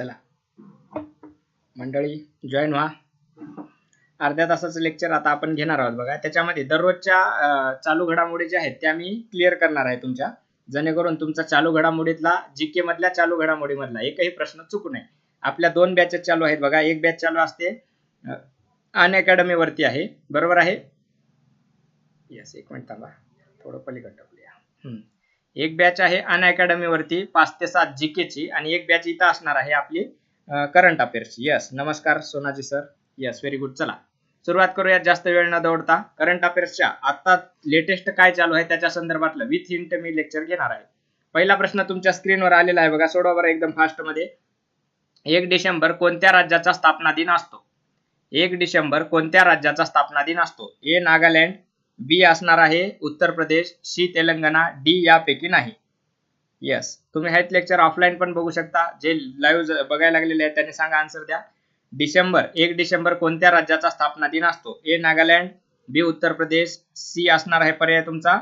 चला. मंडळी जॉईन व्हा. अर्ध्या तासाचं लेक्चर आता आपण घेणार आहोत बघा. त्याच्यामध्ये दररोजच्या चालू घडामोडी ज्या आहेत त्या मी क्लिअर करणार आहे तुमच्या. जेणेकरून तुमचा चालू घडामोडीतला जी के मधल्या चालू घडामोडीमधला एकही प्रश्न चुकू नये. आपल्या दोन बॅचेस चालू आहेत बघा. एक बॅच चालू असते अन अकॅडमीवरती आहे. बरोबर आहे? येस एक मिनिट थांबा. थोडं पलीकडे टाकूया हम्म. एक बॅच आहे अन अकॅडमीवरती पाच ते सात जी ची आणि एक बॅच इथं असणार आहे आपली करंट अफेअर्सची येस नमस्कार Sonaji sir yes very good चला सुरुवात करूयात. जास्त वेळ न दौडता करंट अफेअर्सच्या आता लेटेस्ट काय चालू आहे त्याच्या संदर्भातलं विथ हिंट मी लेक्चर घेणार आहे. पहिला प्रश्न तुमच्या स्क्रीनवर आलेला आहे बघा. सोडवा बरं एकदम फास्टमध्ये. एक डिसेंबर कोणत्या राज्याचा स्थापना दिन असतो? एक डिसेंबर कोणत्या राज्याचा स्थापना दिन असतो? ए नागालँड बी असणार आहे उत्तर प्रदेश सी तेलंगणा डी यापैकी नाही. येस तुम्ही हेच लेक्चर ऑफलाईन पण बघू शकता. जे लाईव्ह बघायला लागलेले आहेत त्यांनी सांगा आन्सर द्या. डिसेंबर एक डिसेंबर कोणत्या राज्याचा स्थापना दिन असतो? ए नागालँड बी उत्तर प्रदेश सी असणार आहे पर्याय तुमचा.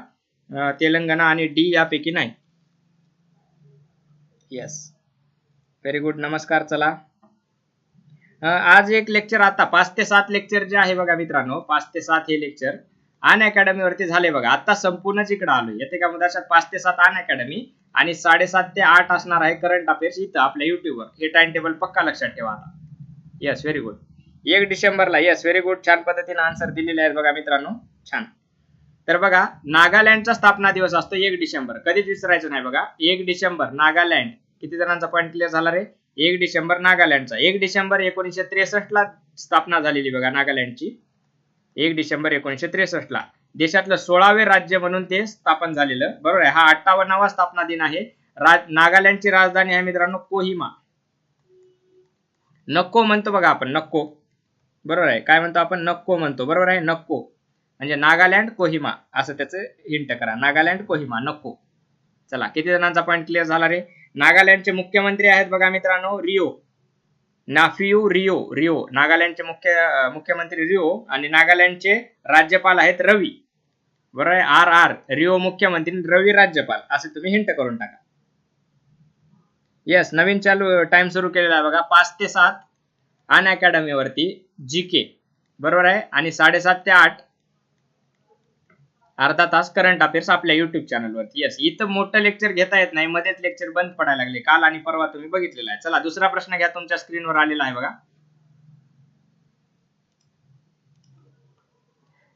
तेलंगणा आणि डी यापैकी नाही. येस व्हेरी गुड नमस्कार चला. आज एक लेक्चर आता पाच ते सात लेक्चर जे आहे बघा मित्रांनो. पाच ते सात हे लेक्चर अन अकॅडमी वरती झाले बघा. आता संपूर्णच इकडे आलो येते का मुदाशात पाच ते सात अन अकॅडमी आणि साडेसात ते आठ असणार आहे करंट अफेअर्स इथं आपल्या युट्यूबवर हे टाइम टेबल पक्का लक्षात ठेवा आता. येस व्हेरी गुड एक डिसेंबरला येस व्हेरी गुड छान पद्धतीने आन्सर दिलेले आहेत बघा मित्रांनो. छान. तर बघा नागालँडचा स्थापना दिवस असतो एक डिसेंबर. कधीच विसरायचं नाही बघा. एक डिसेंबर नागालँड. किती जणांचा पॉईंट क्लिअर झाला रे? एक डिसेंबर नागालँडचा. एक डिसेंबर एकोणीसशे त्रेसष्ट ला स्थापना झालेली बघा नागालँडची. एक डिसेंबर एकोणीसशे त्रेसष्ट ला. देशातलं सोळावे राज्य म्हणून ते स्थापन झालेलं. बरोबर आहे? हा अठ्ठावन्नावा स्थापना दिन आहे. राज नागालँडची राजधानी आहे मित्रांनो कोहिमा. नक्को म्हणतो बघा आपण नक्को. बरोबर आहे? काय म्हणतो आपण? नक्को म्हणतो. बरोबर आहे? नक्को. म्हणजे नागालँड कोहिमा. असं त्याचं हिंट करा. नागालँड कोहिमा नक्को. चला किती जणांचा पॉईंट क्लिअर झाला रे? नागालँडचे मुख्यमंत्री आहेत बघा मित्रांनो रिओ. नाफियू रिओ रिओ नागालँडचे मुख्य मुख्यमंत्री रिओ आणि नागालँडचे राज्यपाल आहेत रवी. बरोबर आहे? R R. रिओ मुख्यमंत्री रवी राज्यपाल. असे तुम्ही हिंट करून टाका. येस नवीन चालू टाइम सुरू केलेला आहे बघा. पाच ते सात अन अकॅडमीवरती जी के बरोबर आहे? आणि साडेसात ते आठ अर्धा तास करंट अफेअर्स आपल्या युट्यूब चॅनलवरती येस इथं मोठं लेक्चर घेता येत नाही मध्येच लेक्चर बंद पडायला लागले. काल आणि परवा तुम्ही बघितलेला आहे. चला दुसरा प्रश्न घ्या तुमच्या स्क्रीनवर आलेला आहे बघा.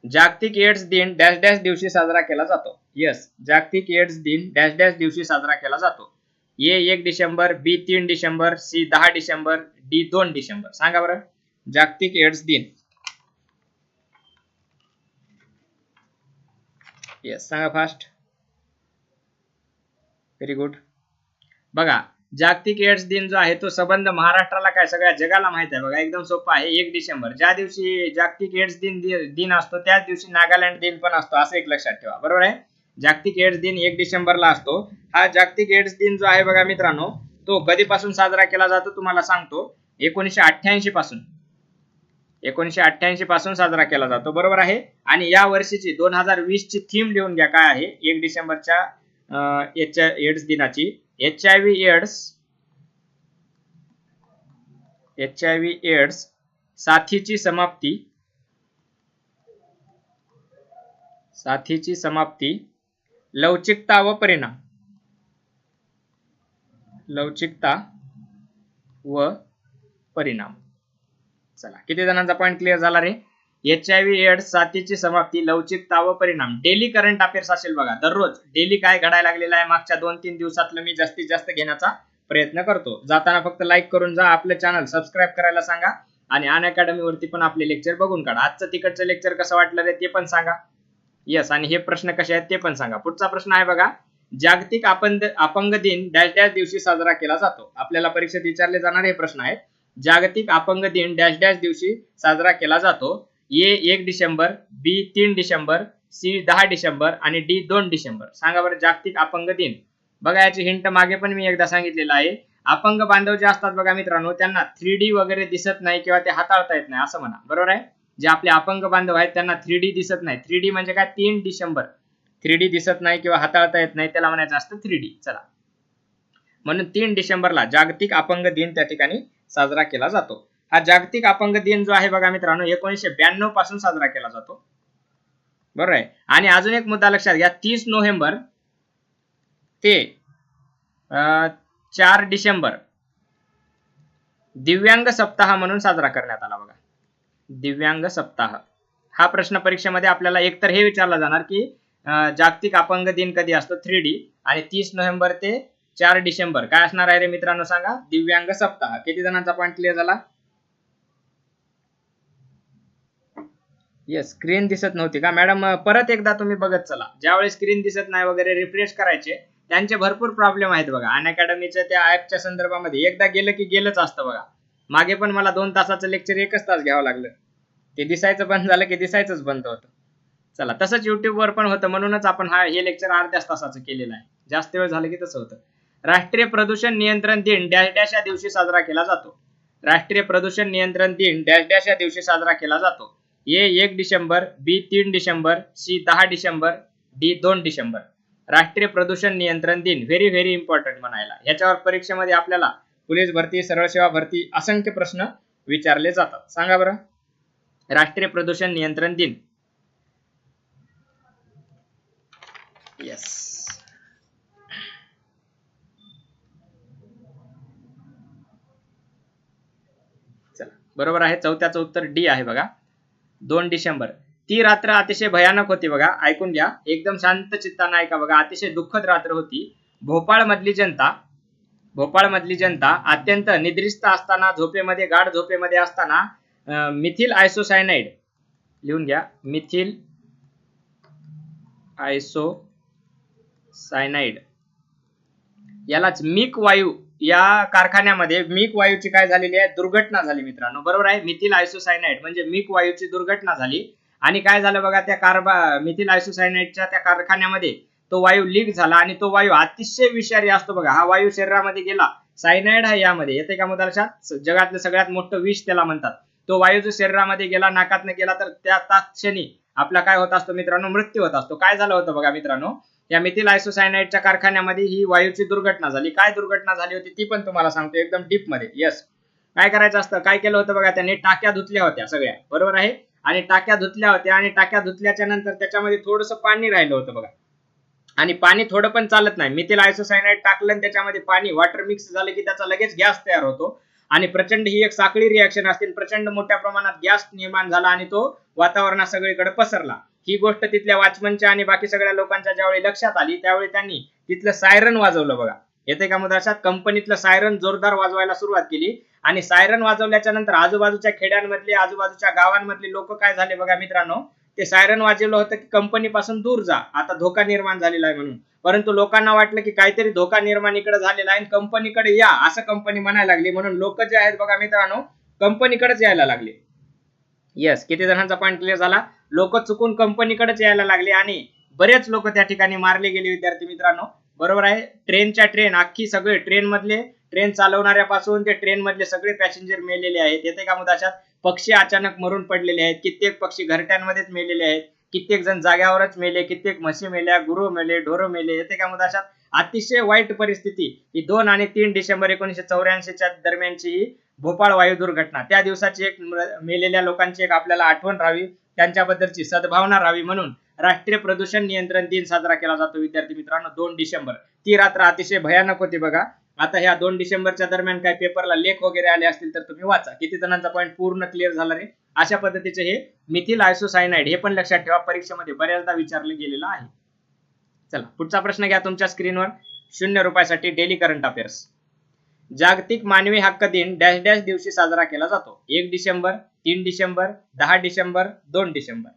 जागतिक एड्स दिन डॅश डॅश दिवशी साजरा केला जातो. येस जागतिक एड्स दिन डॅश डॅश दिवशी साजरा केला जातो. ए एक डिसेंबर बी तीन डिसेंबर सी दहा डिसेंबर डी दोन डिसेंबर. सांगा बरं. जागतिक एड्स दिन. येस सांगा फास्ट व्हेरी गुड बघा जागतिक एड्स दिन जो आहे तो संबंध महाराष्ट्राला काय सगळ्या जगाला माहीत आहे बघा. एकदम सोपा आहे. एक डिसेंबर ज्या दिवशी जागतिक एड्स दिन दिन असतो त्याच दिवशी नागालँड दिन पण असतो असं एक लक्षात ठेवा. बरोबर आहे? जागतिक एड्स दिन एक डिसेंबरला असतो. हा जागतिक एड्स दिन जो आहे बघा मित्रांनो तो कधीपासून साजरा केला जातो तुम्हाला सांगतो. एकोणीसशे अठ्ठ्याऐंशी पासून. एकोणीशे अठ्ठ्याऐंशी पासून साजरा केला जातो. बरोबर आहे? आणि या वर्षीची दोन हजार वीस ची थीम लिहून घ्या काय आहे? एक डिसेंबरच्या एच एड्स दिनाची. H I V AIDS H I V AIDS साथीची समाप्ती. साथीची समाप्ती. लवचिकता व परिणाम. लवचिकता व परिणाम. चला किती जणांचा पॉईंट क्लिअर झाला रे? एच आय व्ही एड्स साथीची समाप्ती लवचिकता व परिणाम. डेली करंट अफेअर्स असेल बघा. दररोज डेली काय घडायला लागलेलं आहे मागच्या दोन तीन दिवसातलं मी जास्तीत जास्त घेण्याचा प्रयत्न करतो. जाताना फक्त लाईक करून जा. आपलं चॅनल सबस्क्राईब करायला सांगा. आणि अन अकॅडमी वरती पण आपले लेक्चर बघून काढा. आजचं तिकडचं लेक्चर कसं वाटलं रे ते पण सांगा. येस आणि हे प्रश्न कसे आहेत ते पण सांगा. पुढचा प्रश्न आहे बघा. जागतिक अपंग दिन डॅश डॅश दिवशी साजरा केला जातो. आपल्याला परीक्षेत विचारले जाणारे हे प्रश्न आहेत. जागतिक अपंग दिन डॅश डॅश दिवशी साजरा केला जातो. ए एक डिसेंबर बी तीन डिसेंबर सी दहा डिसेंबर आणि डी दोन डिसेंबर. सांगा बरं जागतिक अपंग दिन. बघा याची हिंट मागे पण मी एकदा सांगितलेलं आहे. अपंग बांधव जे असतात बघा मित्रांनो त्यांना थ्री डी वगैरे दिसत नाही किंवा ते हाताळता येत नाही असं म्हणा. बरोबर आहे? जे आपले अपंग बांधव आहेत त्यांना थ्री डी दिसत नाही. थ्री डी म्हणजे काय? तीन डिसेंबर. थ्री डी दिसत नाही किंवा हाताळता येत नाही त्याला म्हणायचं असतं थ्री डी चला. म्हणून तीन डिसेंबरला जागतिक अपंग दिन त्या ठिकाणी साजरा केला जातो. हा जागतिक अपंग दिन जो आहे बघा मित्रांनो एकोणीसशे ब्याण्णवपासून साजरा केला जातो. बरोबर आहे? आणि अजून एक मुद्दा लक्षात घ्या तीस नोव्हेंबर ते चार डिसेंबर दिव्यांग सप्ताह म्हणून साजरा करण्यात आला बघा. दिव्यांग सप्ताह. हा प्रश्न परीक्षेमध्ये आपल्याला एकतर हे विचारला जाणार की जागतिक अपंग दिन कधी असतो? Three D. आणि तीस नोव्हेंबर ते चार डिसेंबर. काय असणार आहे रे मित्रांनो सांगा? दिव्यांग सप्ताह. किती जणांचा पॉईंट क्लिअर झाला? येस स्क्रीन दिसत नव्हती का? मॅडम परत एकदा तुम्ही बघत चला. ज्यावेळी स्क्रीन दिसत नाही वगैरे रिफ्रेश करायचे. त्यांचे भरपूर प्रॉब्लेम आहेत बघा. अन अकॅडमीच्या त्या ऍपच्या संदर्भामध्ये एकदा गेलं की गेलंच असतं बघा. मागे पण मला दोन तासाचं लेक्चर एकच तास घ्यावं लागलं. ते दिसायचं बंद झालं की दिसायचंच बंद होतं. चला तसंच युट्यूबवर पण होतं. म्हणूनच आपण हा हे लेक्चर अर्ध्याच तासाचं केलेलं आहे. जास्त वेळ झालं की तसं होतं. राष्ट्रीय प्रदूषण नियंत्रण दिन डॅश डॅश या दिवशी साजरा केला जातो. राष्ट्रीय प्रदूषण नियंत्रण दिन डॅश डॅश या दिवशी साजरा केला जातो. ए एक डिसेंबर बी तीन डिसेंबर सी दहा डिसेंबर डी दोन डिसेंबर. राष्ट्रीय प्रदूषण नियंत्रण दिन व्हेरी व्हेरी इम्पॉर्टंट म्हणायला. याच्यावर परीक्षेमध्ये आपल्याला पोलीस भरती सरळ सेवा भरती असंख्य प्रश्न विचारले जातात. सांगा बरं. राष्ट्रीय प्रदूषण नियंत्रण दिन. येस बरोबर आहे चौथ्याचं उत्तर डी आहे बघा. दोन डिसेंबर. ती रात्र अतिशय भयानक होती बघा ऐकून घ्या. एकदम शांत चित्तानं ऐका बघा अतिशय दुःखद रात्र होती. भोपाळ मधली जनता भोपाळ मधली जनता अत्यंत निद्रिस्त असताना झोपेमध्ये गाढ झोपेमध्ये असताना मिथिल आयसोसायनाइड लिहून घ्या मिथिल आयसो सायनाइड यालाच मिक वायू या कारखान्यामध्ये मिक वायूची काय झालेली आहे? दुर्घटना झाली मित्रांनो. बरोबर आहे? मिथिल आयसोसायनाईट म्हणजे मिक वायूची दुर्घटना झाली. आणि काय झालं बघा त्या कार्बा मिथिल आयसोसायनाईटच्या त्या कारखान्यामध्ये तो वायू लीक झाला आणि तो वायू अतिशय विषारी असतो बघा. हा वायू शरीरामध्ये गेला. सायनाइड हा यामध्ये. येते का मुद्दा जगातलं सगळ्यात मोठं विष त्याला म्हणतात. तो वायू जो शरीरामध्ये गेला नाकातनं गेला तर त्या तात्क्षणी आपला काय होत असतो मित्रांनो? मृत्यू होत असतो. काय झालं होतं बघा मित्रांनो? या मिथिल आयसोसायनाइडच्या कारखान्यामध्ये ही वायूची दुर्घटना झाली. काय दुर्घटना झाली होती ती पण तुम्हाला सांगतो एकदम डीपमध्ये. यस काय करायचं असतं? काय केलं होतं बघा त्यांनी? टाक्या धुतल्या होत्या सगळ्या. बरोबर आहे? आणि टाक्या धुतल्या होत्या आणि टाक्या धुतल्याच्या नंतर त्याच्यामध्ये थोडंसं पाणी राहिलं होतं बघा. आणि पाणी थोडं पण चालत नाही. मिथिल आयसोसायनाइड टाकलं आणि त्याच्यामध्ये पाणी वॉटर मिक्स झालं की त्याचा लगेच गॅस तयार होतो. आणि प्रचंड ही एक साखळी रिॲक्शन असतील प्रचंड मोठ्या प्रमाणात गॅस निर्माण झाला आणि तो वातावरणात सगळीकडे पसरला. ही गोष्ट तिथल्या वॉचमनच्या आणि बाकी सगळ्या लोकांच्या ज्यावेळी लक्षात आली त्यावेळी त्यांनी तिथलं सायरन वाजवलं बघा. येते का मदरशात? कंपनीतलं सायरन जोरदार वाजवायला सुरुवात केली आणि सायरन वाजवल्याच्या नंतर आजूबाजूच्या खेड्यांमधले आजूबाजूच्या गावांमधले लोक काय झाले बघा मित्रांनो? ते सायरन वाजवलं होतं की कंपनीपासून दूर जा. आता धोका निर्माण झालेला आहे म्हणून. परंतु लोकांना वाटलं की काहीतरी धोका निर्माण इकडे झालेला आहे कंपनीकडे या असं कंपनी म्हणायला लागली. म्हणून लोक जे आहेत बघा मित्रांनो कंपनीकडेच यायला लागले. येस किती जणांचा पॉईंट क्लिअर झाला? लोक चुकून कंपनीकडेच यायला लागले आणि बरेच लोक त्या ठिकाणी मारले गेले विद्यार्थी मित्रांनो. बरोबर आहे? ट्रेनच्या ट्रेन अख्खी सगळे ट्रेन मधले ट्रेन चालवणाऱ्यापासून ते ट्रेन मधले सगळे पॅसेंजर मेलेले आहेत. येते का मुदाशात पक्षी अचानक मरून पडलेले आहेत. कित्येक पक्षी घरट्यांमध्येच मेलेले आहेत. कित्येक जण जाग्यावरच मेले कित्येक म्हशी मेल्या गुरु मेले ढोरं मेले. येते का मुदाशात अतिशय वाईट परिस्थिती. ही दोन आणि तीन डिसेंबर एकोणीशे चौऱ्याऐंशीच्या दरम्यानची ही भोपाळ वायू दुर्घटना. त्या दिवसाची एक मेलेल्या लोकांची एक आपल्याला आठवण राहावी. त्यांच्याबद्दलची सद्भावना राहावी म्हणून राष्ट्रीय प्रदूषण नियंत्रण दिन साजरा केला जातो. विद्यार्थी मित्रांनो दोन डिसेंबर. ती रात्र अतिशय भयानक होती बघा. आता ह्या दोन डिसेंबरच्या दरम्यान काही पेपरला लेख वगैरे आले असतील तर तुम्ही वाचा. किती जणांचा पॉईंट पूर्ण क्लिअर झाला रे? अशा पद्धतीचे हे मिथिल आयसोसायनाइड हे पण लक्षात ठेवा. परीक्षेमध्ये बऱ्याचदा विचारले गेलेलं आहे. चला पुढचा प्रश्न घ्या तुमच्या स्क्रीनवर शून्य रुपयासाठी डेली करंट अफेअर्स जागतिक मानवी हक्क दिन डॅश डॅश दिवशी साजरा केला जातो. एक डिसेंबर तीन डिसेंबर दहा डिसेंबर दोन डिसेंबर.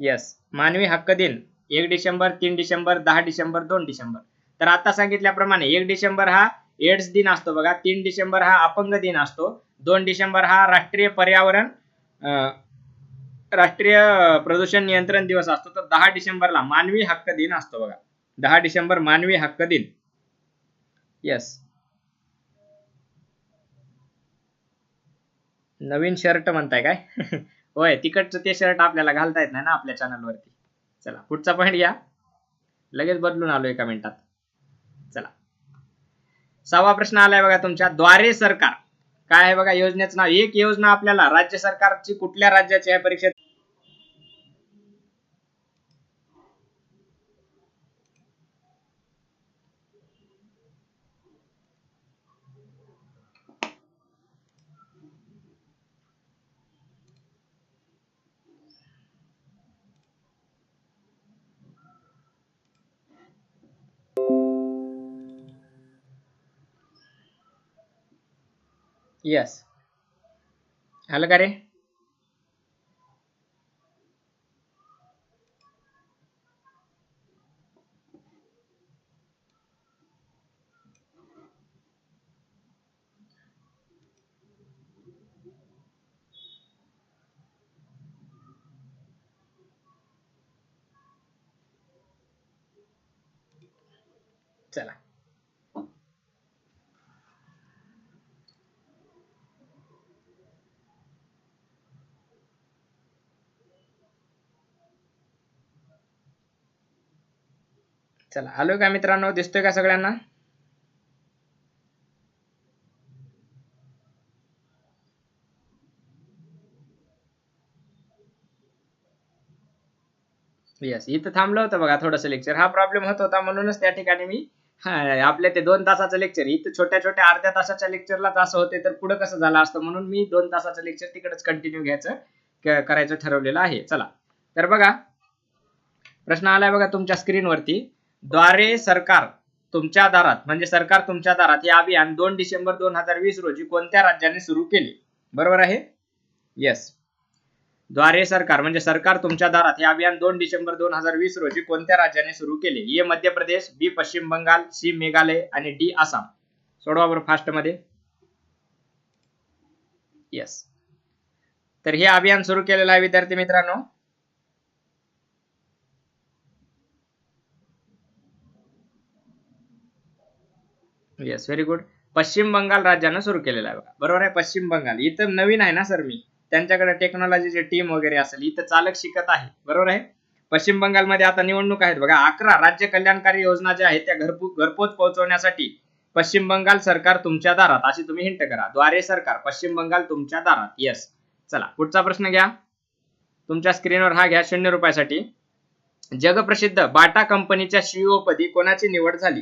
येस मानवी हक्क दिन. एक डिसेंबर तीन डिसेंबर दहा डिसेंबर दोन डिसेंबर. तर आता सांगितल्याप्रमाणे एक डिसेंबर हा एड्स दिन असतो बघा. तीन डिसेंबर हा अपंग दिन असतो. दोन डिसेंबर हा राष्ट्रीय पर्यावरण राष्ट्रीय प्रदूषण नियंत्रण दिवस असतो. तर दहा डिसेंबरला मानवी हक्क दिन असतो बघा. दहा डिसेंबर मानवी हक्क दिन. येस नवीन शर्ट म्हणताय काय? होय तिकडचं ते शर्ट आपल्याला घालता येत नाही ना आपल्या चॅनलवरती चला पुढचा पॉईंट घ्या. लगेच बदलून आलो एका मिनिटात. चला. सहावा प्रश्न आलाय बघा तुमच्या द्वारे सरकार. काय आहे बघा योजनेचं नाव एक योजना आपल्याला राज्य सरकारची कुठल्या राज्याची आहे परीक्षेत? येस आलं का रे? चला. चला आलोय का मित्रांनो? दिसतोय का सगळ्यांना? येस इथं थांबलं होतं बघा थोडंसं लेक्चर हा प्रॉब्लेम होत होता म्हणूनच त्या ठिकाणी मी आपल्या ते दोन तासाचं लेक्चर इथं छोट्या छोट्या अर्ध्या तासाच्या लेक्चरलाच असं होते तर पुढे कसं झालं असतं म्हणून मी दोन तासाचं लेक्चर तिकडेच कंटिन्यू घ्यायचं करायचं ठरवलेलं आहे. चला तर बघा प्रश्न आलाय बघा तुमच्या स्क्रीनवरती द्वारे सरकार तुमच्या दारात म्हणजे सरकार तुमच्या दारात हे अभियान दोन डिसेंबर दोन हजार वीस रोजी कोणत्या राज्याने सुरू केले? बरोबर आहे? येस द्वारे सरकार म्हणजे सरकार तुमच्या दारात हे अभियान दोन डिसेंबर दोन हजार वीस रोजी कोणत्या राज्याने सुरू केले? ए मध्य प्रदेश बी पश्चिम बंगाल सी मेघालय आणि डी आसाम. सोडवा बरं फास्टमध्ये येस तर हे अभियान सुरू केलेलं आहे विद्यार्थी मित्रांनो. येस व्हेरी गुड पश्चिम बंगाल राज्यानं सुरू केलेलं आहे बघा. बरोबर आहे? पश्चिम बंगाल. इथं नवीन आहे ना सर मी? त्यांच्याकडे टेक्नॉलॉजीची टीम वगैरे असेल इथं चालक शिकत आहे. बरोबर आहे? पश्चिम बंगालमध्ये आता निवडणूक आहेत बघा. अकरा राज्य कल्याणकारी योजना ज्या आहेत त्या घरपो घरपोच पोहोचवण्यासाठी पश्चिम बंगाल सरकार तुमच्या दारात अशी तुम्ही हिंट करा. द्वारे सरकार पश्चिम बंगाल तुमच्या दारात. येस चला पुढचा प्रश्न घ्या. तुमच्या स्क्रीनवर हा घ्या शून्य रुपयासाठी. जगप्रसिद्ध बाटा कंपनीच्या सीईओ पदी कोणाची निवड झाली?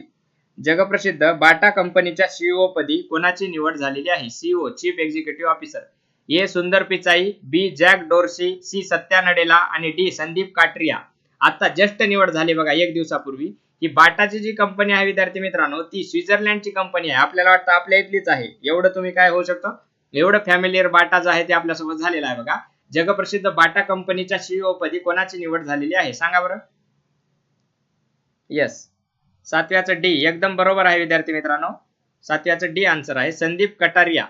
जगप्रसिद्ध बाटा कंपनीच्या सीईओ पदी कोणाची निवड झालेली आहे? CEO chief executive officer A. Sundar Pichai B. Jack Dorsey C. Satya Nadella आणि डी. संदीप काटरिया. आता जस्ट निवड झाली बघा एक दिवसापूर्वी. ही बाटाची जी कंपनी आहे विद्यार्थी मित्रांनो ती स्वित्झर्लंडची कंपनी आहे. आपल्याला वाटतं आपल्या इथलीच आहे. एवढं तुम्ही काय होऊ शकतो? एवढं फॅमिलीयर बाटा जे आहे ते आपल्यासोबत झालेलं आहे बघा. जगप्रसिद्ध बाटा कंपनीच्या सीईओ पदी कोणाची निवड झालेली आहे? सांगा बरं. येस सातव्याचं डी एकदम बरोबर आहे विद्यार्थी मित्रांनो. सातव्याचं डी आन्सर आहे संदीप कटारिया.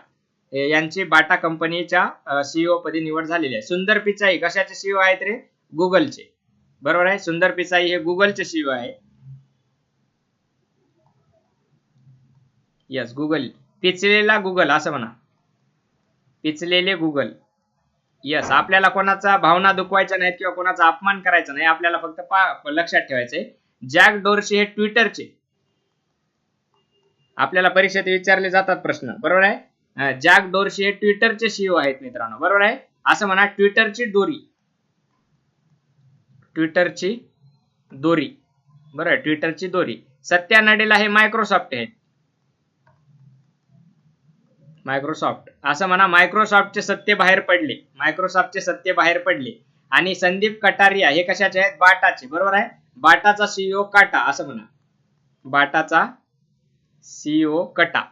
यांची बाटा कंपनीच्या सीईओ पदी निवड झालेली आहे. सुंदर पिचाई कशाचे सीईओ आहेत रे? गुगलचे. बरोबर आहे? सुंदर पिचाई हे गुगलचे सीईओ आहे. यस गुगल पिचलेला गुगल असं म्हणा. पिचलेले गुगल यस आपल्याला कोणाचा भावना दुखवायच्या नाहीत किंवा कोणाचा अपमान करायचा नाही आपल्याला फक्त पा- लक्षात ठेवायचंय. जॅक डोर्सी हे ट्विटरचे. आपल्याला परीक्षेत विचारले जातात प्रश्न बरोबर आहे? जॅक डोर्सी हे ट्विटरचे सीईओ आहेत मित्रांनो बरोबर आहे? असं म्हणा ट्विटरची दोरी. ट्विटरची दोरी बरोबर ट्विटरची दोरी. सत्या नडेला हे मायक्रोसॉफ्ट आहेत. मायक्रोसॉफ्ट असं म्हणा मायक्रोसॉफ्टचे सत्य बाहेर पडले. मायक्रोसॉफ्टचे सत्य बाहेर पडले. आणि संदीप कटारिया हे कशाचे आहेत? बाटाचे बरोबर आहे? बाटाचा सीईओ काटा असं म्हणा. बाटाचा सीईओ कटा.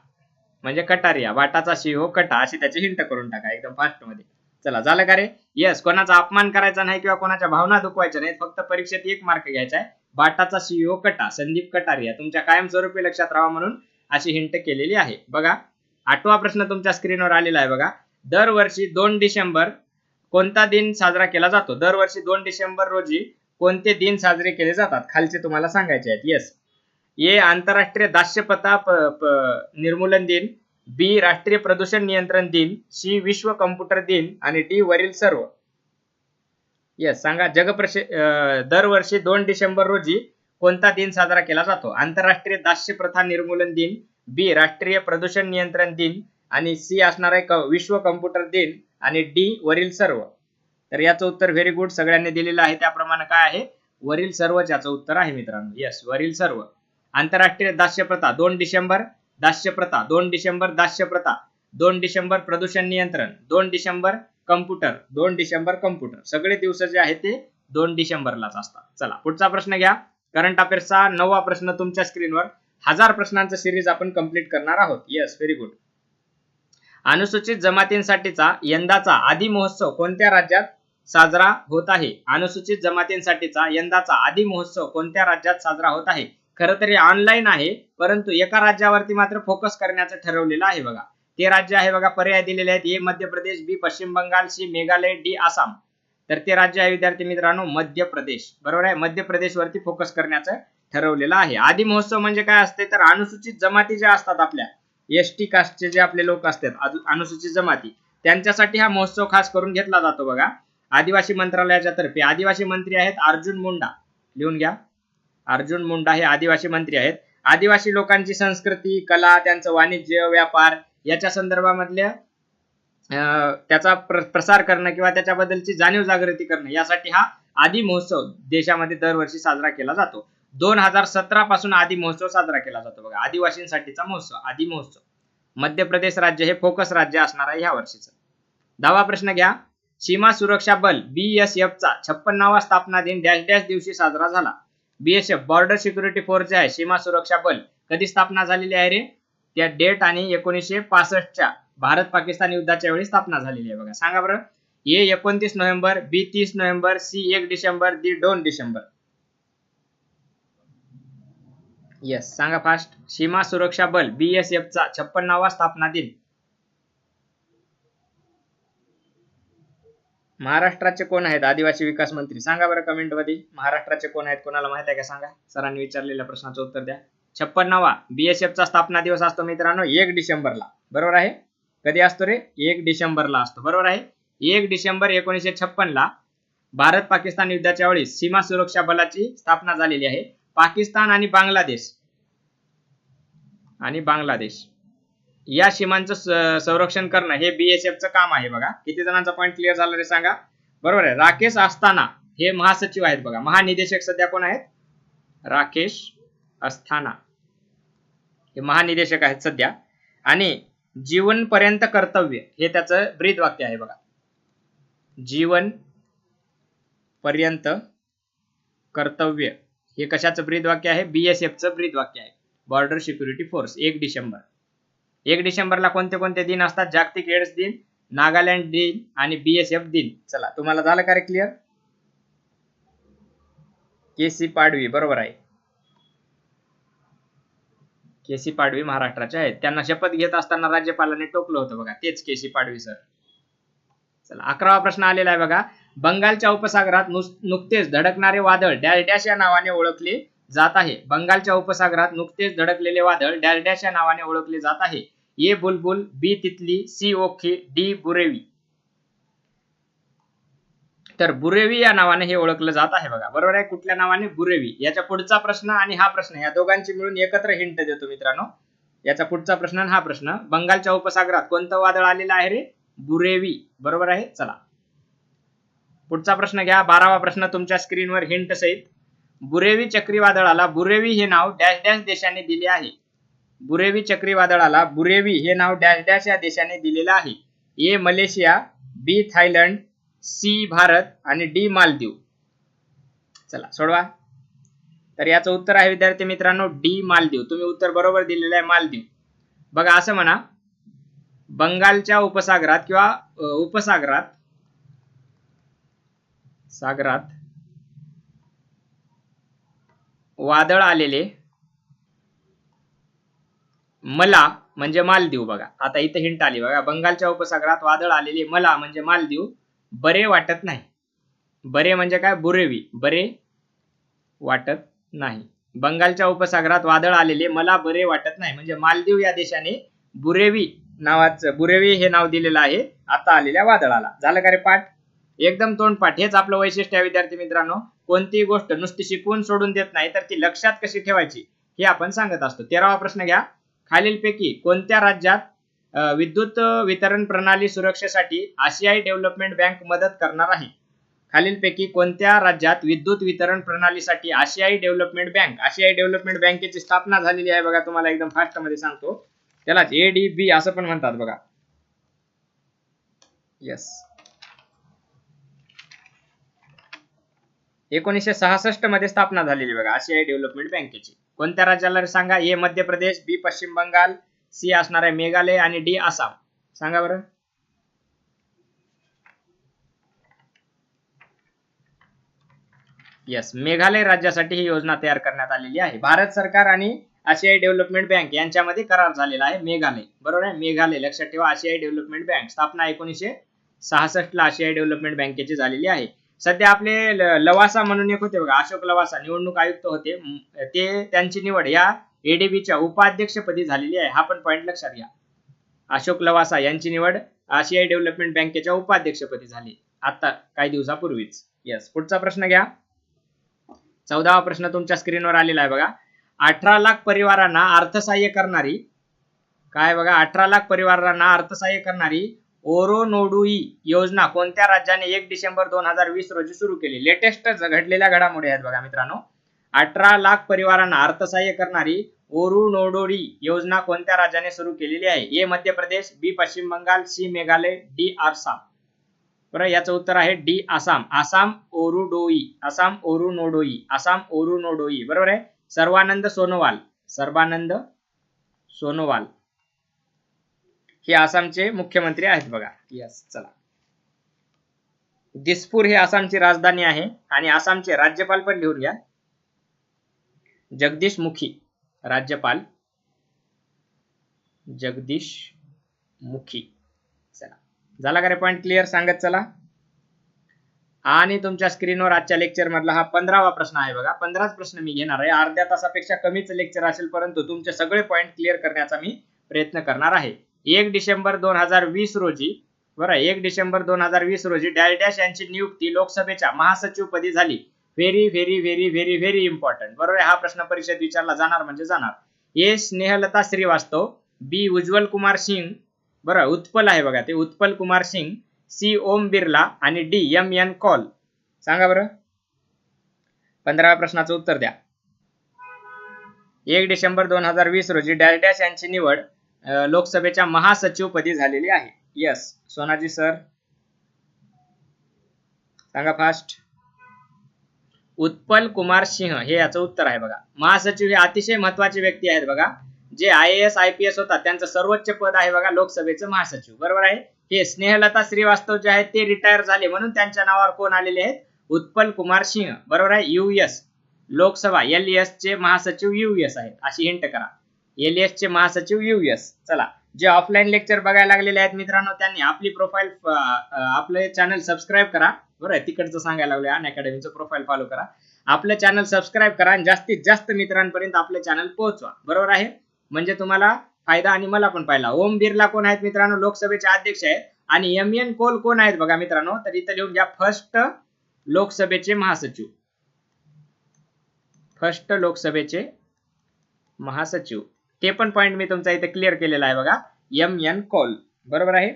म्हणजे कटारिया बाटाचा सीईओ कटा अशी त्याची हिंट करून टाका एकदम फास्टमध्ये. चला झालं का रे? येस कोणाचा अपमान करायचा नाही किंवा कोणाच्या भावना दुखवायच्या नाहीत फक्त परीक्षेत एक मार्क घ्यायचा आहे बाटाचा सीईओ कटा संदीप कटारिया. तुमच्या कायमस्वरूपी लक्षात राहा म्हणून अशी हिंट केलेली आहे. बघा आठवा प्रश्न तुमच्या स्क्रीनवर आलेला आहे बघा. दरवर्षी दोन डिसेंबर कोणता दिन साजरा केला जातो? दरवर्षी दोन डिसेंबर रोजी कोणते दिन साजरे केले जातात? खालचे तुम्हाला सांगायचे आहेत. येस ए आंतरराष्ट्रीय दास्यपता निर्मूलन दिन. बी राष्ट्रीय प्रदूषण नियंत्रण दिन. सी विश्व कम्प्युटर दिन. आणि डी वरील सर्व. येस सांगा. जगप्रशि दरवर्षी दोन डिसेंबर रोजी कोणता दिन साजरा केला जातो? आंतरराष्ट्रीय दास्य प्रथा निर्मूलन दिन. बी राष्ट्रीय प्रदूषण नियंत्रण दिन. आणि सी असणार आहे क- विश्व कम्प्युटर दिन. आणि डी वरील सर्व. तर याचं उत्तर व्हेरी गुड सगळ्यांनी दिलेलं आहे. त्याप्रमाणे काय आहे? वरील सर्वच याचं उत्तर आहे मित्रांनो. येस वरील सर्व. आंतरराष्ट्रीय दास्य प्रथा दोन डिसेंबर दास्य प्रथा दोन डिसेंबर दास्य प्रथा दोन डिसेंबर प्रदूषण नियंत्रण दोन डिसेंबर कम्प्युटर दोन डिसेंबर कम्प्युटर. सगळे दिवस जे आहेत ते दोन डिसेंबरलाच असतात. चला पुढचा प्रश्न घ्या. करंट अफेअर्सचा नववा प्रश्न तुमच्या स्क्रीनवर हजार प्रश्नांचा सिरीज आपण कंप्लीट करणार आहोत. येस व्हेरी गुड अनुसूचित जमातींसाठीचा यंदाचा आदी महोत्सव कोणत्या राज्यात? साजरा होत आहे. अनुसूचित जमातींसाठीचा यंदाचा आदी महोत्सव कोणत्या राज्यात साजरा होत आहे? खरं तरी ऑनलाईन आहे परंतु एका राज्यावरती मात्र फोकस करण्याचं ठरवलेलं आहे बघा. ते राज्य आहे बघा पर्याय दिलेले आहेत. ए Madhya Pradesh B Paschim Bangal C Meghalaya D Assam. तर ते राज्य आहे विद्यार्थी मित्रांनो मध्य प्रदेश. बरोबर आहे? मध्य प्रदेश वरती फोकस करण्याचं ठरवलेलं आहे. आदी महोत्सव म्हणजे काय असते? तर अनुसूचित जमाती ज्या असतात आपल्या एस टी कास्टचे जे आपले लोक असतात अनुसूचित जमाती त्यांच्यासाठी हा महोत्सव खास करून घेतला जातो बघा. आदिवासी मंत्रालयाच्या तर्फे आदिवासी मंत्री आहेत अर्जुन मुंडा. लिहून घ्या. अर्जुन मुंडा हे आदिवासी मंत्री आहेत. आदिवासी लोकांची संस्कृती कला त्यांचं वाणिज्य व्यापार याच्या संदर्भामधल्या अं, त्याचा प्र- प्रसार करणं किंवा त्याच्याबद्दलची जाणीव जागृती करणं यासाठी हा आदी महोत्सव देशामध्ये दरवर्षी साजरा केला जातो. दोन हजार सतरा पासून आदी महोत्सव साजरा केला जातो. बघा आदिवासींसाठीचा महोत्सव आदी महोत्सव. मध्य प्रदेश राज्य हे फोकस राज्य असणार आहे ह्या वर्षीचं. दहावा प्रश्न घ्या. सीमा सुरक्षा बल बीएसएफ चा छप्पन्नावा स्थापना दिन डॅश डॅश दिवशी साजरा झाला. बीएसएफ बॉर्डर सिक्युरिटी फोर्स जे आहे सीमा सुरक्षा बल कधी स्थापना झालेली आहे रे? त्या डेट आणि एकोणीसशे पासष्टच्या भारत पाकिस्तान युद्धाच्या वेळी स्थापना झालेली आहे बघा. सांगा बरं. ए एकोणतीस नोव्हेंबर बी तीस नोव्हेंबर सी एक डिसेंबर डी दोन डिसेंबर. येस सांगा फास्ट सीमा सुरक्षा बल बीएसएफ चा छप्पन्नावा स्थापना दिन महाराष्ट्राचे कोण आहेत? आदिवासी विकास मंत्री. सांगा बरं कमेंटमध्ये महाराष्ट्राचे कोण आहेत? कोणाला माहीत आहे का? सांगा. सरांनी विचारलेल्या प्रश्नाचं उत्तर द्या. छप्पन्नावा. बीएसएफचा स्थापना दिवस असतो मित्रांनो एक डिसेंबरला. बरोबर आहे? कधी असतो रे? एक डिसेंबरला असतो. बरोबर आहे? एक डिसेंबर एकोणीसशे छप्पन ला भारत पाकिस्तान युद्धाच्या वेळी सीमा सुरक्षा बलाची स्थापना झालेली आहे. पाकिस्तान आणि बांगलादेश. आणि बांगलादेश. या सीमांचं संरक्षण करणं हे बीएसएफचं काम आहे बघा. किती जणांचा पॉईंट क्लिअर झाला रे सांगा? बरोबर आहे. राकेश अस्थाना हे महासचिव आहेत बघा. महानिदेशक सध्या कोण आहेत? राकेश अस्थाना हे महानिदेशक आहेत सध्या. आणि जीवन पर्यंत कर्तव्य हे त्याचं ब्रीद वाक्य आहे बघा. जीवन पर्यंत कर्तव्य हे कशाचं ब्रीद वाक्य आहे? बीएसएफचं ब्रीद वाक्य आहे. बॉर्डर सिक्युरिटी फोर्स एक डिसेंबर. एक डिसेंबरला कोणते कोणते दिन असतात? जागतिक एड्स दिन नागालँड दिन आणि बीएसएफ दिन. चला तुम्हाला झालं का रे क्लिअर के सी पाडवी बरोबर आहे. के सी पाडवी महाराष्ट्राचे आहेत. त्यांना शपथ घेत असताना राज्यपालांनी टोकलं होतं बघा. तेच के सी पाडवी सर. चला अकरावा प्रश्न आलेला आहे बघा. बंगालच्या उपसागरात नुकतेच धडकणारे वादळ डॅश डॅश या नावाने ओळखले. जात आहे. बंगालच्या उपसागरात नुकतेच धडकलेले वादळ डॅश या नावाने ओळखले जात आहे. ए बुलबुल बी तितली सी ओखे डी बुरेवी. तर बुरेवी या नावाने हे ओळखलं जात आहे बघा. बरोबर आहे? कुठल्या नावाने? बुरेवी. याच्या पुढचा प्रश्न आणि हा प्रश्न या दोघांची मिळून एकत्र हिंट देतो मित्रांनो. याचा पुढचा प्रश्न आणि हा प्रश्न बंगालच्या उपसागरात कोणतं वादळ आलेलं आहे रे? बुरेवी. बरोबर आहे? चला. पुढचा प्रश्न घ्या. बारावा प्रश्न तुमच्या स्क्रीनवर हिंट सहित. बुरेवी चक्रीवादळाला बुरेवी हे नाव डॅश डॅश देशाने दिले आहे. बुरेवी चक्रीवादळाला बुरेवी हे नाव डॅश डॅश या देशाने दिलेलं आहे. A Malaysia B Thailand C Bharat आणि डी मालदीव. चला सोडवा. तर याचं उत्तर आहे विद्यार्थी मित्रांनो डी मालदीव. तुम्ही उत्तर बरोबर दिलेलं आहे मालदीव. बघा असं म्हणा बंगालच्या उपसागरात किंवा उपसागरात सागरात वादळ आलेले. मला म्हणजे मालदीव बघा. आता इथे हिंट आली बघा. बंगालच्या उपसागरात वादळ आलेले मला म्हणजे मालदीव. बरे वाटत नाही. बरे म्हणजे काय? बुरेवी. बरे वाटत नाही. बंगालच्या उपसागरात वादळ आलेले मला बरे वाटत नाही. म्हणजे मालदीव या देशाने बुरेवी नावाचं बुरेवी हे नाव दिलेलं आहे. आता आलेल्या वादळाला. झालं का रे पाठ? एकदम तोंडपाठ हेच आपलं वैशिष्ट्य आहे विद्यार्थी मित्रांनो. कोणतीही गोष्ट नुसती शिकवून सोडून देत नाही तर ती लक्षात कशी ठेवायची? हे आपण सांगत असतो. तेरावा प्रश्न घ्या. खालीलपैकी कोणत्या राज्यात विद्युत वितरण प्रणाली सुरक्षेसाठी आशियाई डेव्हलपमेंट बँक मदत करणार आहे? खालीलपैकी कोणत्या राज्यात विद्युत वितरण प्रणालीसाठी आशियाई डेव्हलपमेंट बँक आशियाई डेव्हलपमेंट बँकेची स्थापना झालेली आहे बघा तुम्हाला एकदम फास्टमध्ये सांगतो. त्यालाच बी असं पण म्हणतात बघा. येस एकोणीसशे सहासष्टमध्ये स्थापना झालेली बघा आशियाई डेव्हलपमेंट बँकेची कोणत्या राज्याला सांगा? ए मध्य प्रदेश बी पश्चिम बंगाल सी असणार आहे मेघालय आणि डी आसाम. सांगा बरं. येस मेघालय राज्यासाठी ही योजना तयार करण्यात आलेली आहे. भारत सरकार आणि आशियाई डेव्हलपमेंट बँक यांच्यामध्ये करार झालेला आहे मेघालय. बरोबर आहे? मेघालय लक्षात ठेवा आशियाई डेव्हलपमेंट बँक स्थापना एकोणीसशे सहासष्ट ला आशियाई डेव्हलपमेंट बँकेची झालेली आहे. सध्या आपले लवासा म्हणून एक होते बघा अशोक लवासा निवडणूक आयुक्त होते. ते त्यांची निवड या एडीबीच्या उपाध्यक्षपदी झालेली आहे. हा पण पॉईंट लक्षात घ्या. अशोक लवासा यांची निवड आशियाई डेव्हलपमेंट बँकेच्या उपाध्यक्षपदी झाली. आता काही दिवसापूर्वीच. येस पुढचा प्रश्न घ्या. चौदावा प्रश्न तुमच्या स्क्रीनवर आलेला आहे बघा. अठरा लाख परिवारांना अर्थसहाय्य करणारी काय बघा अठरा लाख परिवारांना अर्थसहाय्य करणारी ओरोनोडुई योजना कोणत्या राज्याने एक डिसेंबर दोन हजार वीस रोजी सुरू केली? लेटेस्ट घडलेल्या घडामोडी आहेत बघा मित्रांनो. अठरा लाख परिवारांना अर्थसहाय्य करणारी ओरुनोडोरी योजना कोणत्या राज्याने सुरू केलेली आहे? ए Madhya Pradesh B Paschim Bangal C Meghalaya D Assam. बरं याचं उत्तर आहे डी आसाम. आसाम ओरुडोई. आसाम ओरुनोडोई. आसाम ओरुनोडोई. बरोबर आहे? सर्वानंद सोनोवाल. सर्वानंद सोनोवाल. हे आसामचे मुख्यमंत्री आहेत बघा. यस चला. दिसपूर हे आसामची राजधानी आहे आणि आसामचे राज्यपाल पण लिहून घ्या. जगदीश मुखी राज्यपाल. जगदीश मुखी. चला. झाला का रे पॉईंट क्लिअर सांगत चला. आणि तुमच्या स्क्रीनवर आजच्या लेक्चर मधला हा पंधरावा प्रश्न आहे बघा. पंधराच प्रश्न मी घेणार आहे. अर्ध्या तासापेक्षा कमीच लेक्चर असेल परंतु तुमचे सगळे पॉईंट क्लिअर करण्याचा मी प्रयत्न करणार आहे. एक डिसेंबर दोन हजार वीस रोजी बरं एक डिसेंबर दोन हजार वीस रोजी डॅलडॅश यांची नियुक्ती लोकसभेच्या महासचिव पदी झाली. Very very very very very important बरोबर? हा प्रश्न परिषद विचारला जाणार म्हणजे जाणार. ए. स्नेहलता श्रीवास्तव बी. उज्ज्वल कुमार सिंग बरं उत्पल आहे बघा ते उत्पल कुमार सिंग सी. ओम बिर्ला आणि डी. एम. एन. कॉल. सांगा बरं. पंधराव्या प्रश्नाचं उत्तर द्या. एक डिसेंबर दोन हजार वीस रोजी डॅलडॅश यांची निवड लोकसभेच्या महासचिवपदी झालेली आहे. Yes Sonaji sir. सांगा फास्ट उत्पल कुमार सिंह हे याचं उत्तर आहे बघा. महासचिव हे अतिशय महत्त्वाचे व्यक्ती आहेत बघा. जे I S I P S होता त्यांचं सर्वोच्च पद आहे बघा लोकसभेचं महासचिव. बरोबर आहे? हे स्नेहलता श्रीवास्तव जे आहेत ते रिटायर झाले म्हणून त्यांच्या नावावर कोण आलेले आहेत? उत्पल कुमार सिंह. बरोबर आहे? युएस लोकसभा एल एस चे महासचिव युएस आहेत. अशी हिंट करा. एल एस चे महासचिव यूएस चला जे ऑफलाईन लेक्चर बघायला लागलेले आहेत मित्रांनो त्यांनी आपली प्रोफाईल आपलं चॅनल सबस्क्राईब करा. बरं आहे तिकडचं सांगायला लागले अन अकॅडमीचं प्रोफाईल फॉलो करा. आपलं चॅनल सबस्क्राईब करा आणि जास्तीत जास्त मित्रांपर्यंत आपलं चॅनल पोहोचवा. बरोबर आहे? म्हणजे तुम्हाला फायदा आणि मला पण पाहिला ओम बिर्ला कोण आहेत मित्रांनो? लोकसभेचे अध्यक्ष आहेत. आणि एम एन कोल कोण आहेत बघा मित्रांनो? तर इथं लिहून घ्या फर्स्ट लोकसभेचे महासचिव. फर्स्ट लोकसभेचे महासचिव. ते पण पॉईंट मी तुमचा इथे क्लिअर केलेला आहे बघा. एम एन कॉल बरोबर आहे?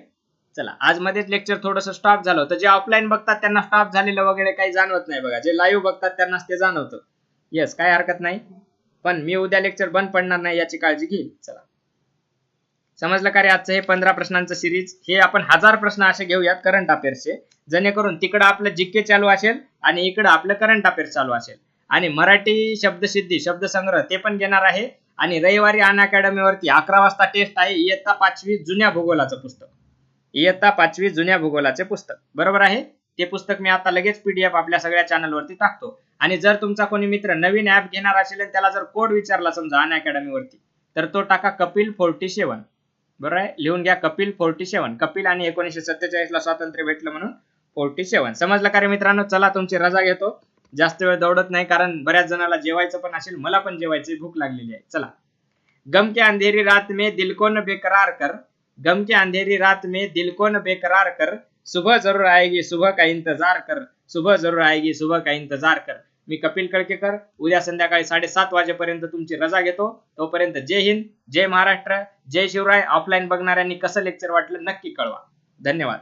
चला आज मध्येच लेक्चर थोडस स्टॉप झालं होतं. जे ऑफलाईन बघतात त्यांना स्टॉप झालेलं वगैरे काही जाणवत नाही बघा. जे लाईव्ह बघतात त्यांनाच ते जाणवतं. येस काय हरकत नाही. पण मी उद्या लेक्चर बंद पडणार नाही याची काळजी घेईल चला. समजलं का रे आजचं हे पंधरा प्रश्नांचं सिरीज हे आपण हजार प्रश्न असे घेऊयात करंट अफेअर्सचे जेणेकरून तिकडं आपलं जिके चालू असेल आणि इकडं आपलं करंट अफेअर्स चालू असेल. आणि मराठी शब्दसिद्धी शब्दसंग्रह ते पण घेणार आहे. आणि रविवारी अन अकॅडमीवरती अकरा वाजता टेस्ट आहे. इयत्ता पाचवी जुन्या भूगोलाचं पुस्तक. इयत्ता पाचवी जुन्या भूगोलाचे पुस्तक. बरोबर आहे? ते पुस्तक मी आता लगेच पीडीएफ आपल्या सगळ्या चॅनलवरती टाकतो. आणि जर तुमचा कोणी मित्र नवीन ऍप घेणार असेल आणि त्याला जर कोड विचारला समजा अन अकॅडमीवरती तर तो टाका कपिल फोर्टी सेवन बरोबर आहे? लिहून घ्या कपिल फोर्टी सेवन कपिल आणि एकोणीसशे सत्तेचाळीस ला स्वातंत्र्य भेटलं म्हणून फोर्टी सेवन समजलं का रे मित्रांनो? चला तुमची रजा घेतो. जास्त वेळ दौडत नाही कारण बऱ्याच जणाला जेवायचं पण असेल मला पण जेवायची भूक लागलेली आहे. चला. गम के अंधेरी रात में दिल को न बेकरार कर. गम के अंधेरी रात में दिल को न बेकरार कर. सुबह जरूर आएगी सुबह का इंतजार कर. सुबह जरूर आएगी सुबह का इंतजार कर. मी कपिल कळकेकर उद्या संध्याकाळी साडेसात वाजेपर्यंत तुमची रजा घेतो. तोपर्यंत जय हिंद जय महाराष्ट्र जय शिवराय. ऑफलाईन बघणाऱ्यांनी कसं लेक्चर वाटलं नक्की कळवा. धन्यवाद.